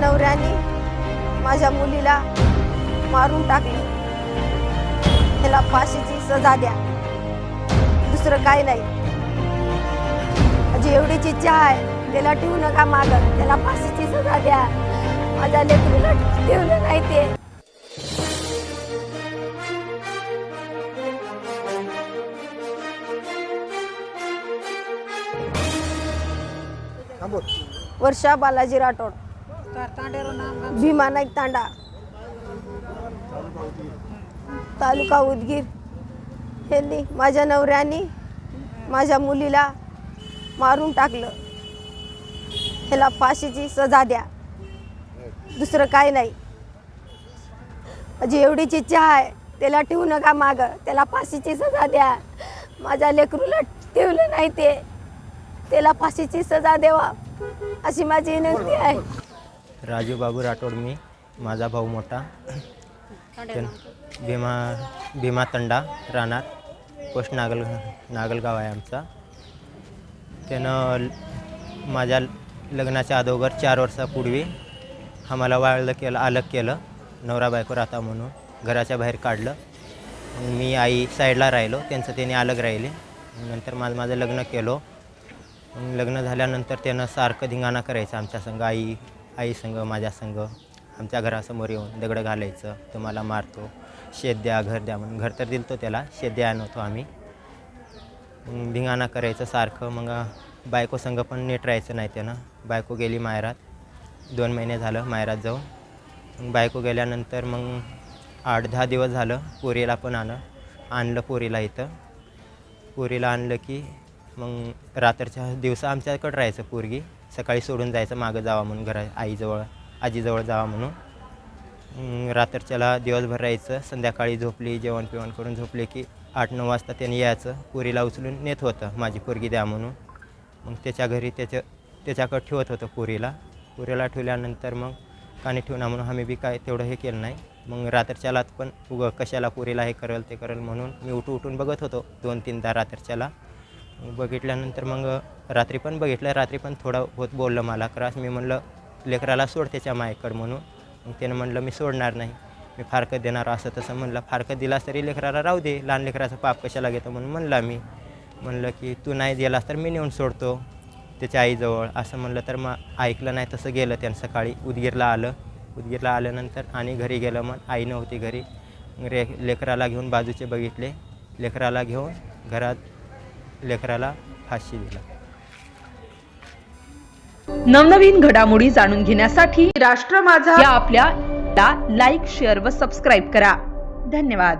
नवऱ्याने माझ्या मुलीला मारून टाकले. त्याला फाशीची सजा द्या. दुसरं काय नाही. माझी एवढीच इच्छा आहे. त्याला ठेवू नका माग. त्याला फाशीची सजा द्या. माझ्या लेकरूला ठेवलं नाही ते. वर्षा बालाजी राठोड. भीमा नाईक तांडा. तालुका उदगीर. यांनी माझ्या नवऱ्याने माझ्या मुलीला मारून टाकलं. ह्याला फाशीची सजा द्या. दुसरं काय नाही. माझी एवढीच इच्छा आहे त्याला ठेवू नका माग. त्याला फाशीची सजा द्या. माझ्या लेकरूला ठेवलं नाही ते. त्याला फाशीची सजा द्यावा. अशी माझी विनंती आहे. राजू बाबू राठोड मी माझा भाऊ मोठा. भीमा भीमा तंडा राहणार. पोस्ट नागल नागलगाव आहे आमचा. त्यानं ल- माझ्या लग्नाच्या अगोदर चार वर्षापूर्वी आम्हाला वाळलं केलं अलग केलं. नवरा बायको राहता म्हणून घराच्या बाहेर काढलं. मग मी आई साईडला राहिलो त्यांचं त्याने अलग राहिले. नंतर माझं माझं लग्न केलं. मग लग्न झाल्यानंतर त्यानं सारखं धिंगाणा करायचं आमच्या संग. आई आई संग माझ्या संग आमच्या घरासमोर येऊन दगडं घालायचं तुम्हाला मारतो. शेत द्या घर द्या म्हणून. घर तर दिलतो त्याला शेत द्या नव्हतो आम्ही. भिंगाणा धिंगाणा करायचं सारखं. मग बायको संग पण नीट राहायचं नाही त्यानं. बायको गेली मायरात. दोन महिने झालं मायरात जाऊन. बायको गेल्यानंतर मग आठ दहा दिवस झालं पोरीला पण आलं आणलं पोरीला इथं. पोरीला आणलं की मग रात्रच्या दिवसा आमच्याकडं राहायचं पोरगी. सकाळी सोडून जायचं मागं जावा म्हणून घरा आईजवळ आजीजवळ जावा म्हणून. रात्रीच्याला रात्रच्याला दिवसभर राहायचं संध्याकाळी झोपली जेवण पिवण करून झोपले की आठ नऊ वाजता त्याने यायचं. पोरीला उचलून नेत होतं माझी पोरगी द्या म्हणून. मग त्याच्या घरी त्याच्या त्याच्याकडं ठेवत होतं पोरीला. पोरीला ठेवल्यानंतर मग कानी ठेवणार म्हणून आम्ही बी काय तेवढं हे केलं नाही. मग रात्रच्याला पण उगं कशाला पोरीला हे करेल ते करेल म्हणून मी उठू उठून बघत होतो दोन तीनदा रात्रच्याला. बघितल्यानंतर मग रात्री पण बघितलं रात्री पण थोडं होत बोललं मला. त्रास मी म्हणलं लेकराला सोड त्याच्या मायकड म्हणून. मग त्यानं म्हणलं मी सोडणार नाही. मी फारकत देणार असं तसं म्हणलं. फारकत दिलास तरी लेकराला राहू दे. लहान लेकराचं पाप कशाला घेतो म्हणून म्हणला मी. म्हणलं की तू नाही दिलास तर मी नेऊन सोडतो त्याच्या आईजवळ. असं म्हणलं. तर मग ऐकलं नाही तसं गेलं त्यानं सकाळी. उदगीरला आलं. उदगीरला आल्यानंतर आणि घरी गेलं मग आई नव्हती घरी. रे लेकराला घेऊन बाजूचे बघितले. लेकराला घेऊन घरात लेकराला फाशी दिला. नवनवीन घडामोडी जाणून घेण्यासाठी राष्ट्र माझा. या आपल्या लाईक शेअर व सबस्क्राईब करा. धन्यवाद.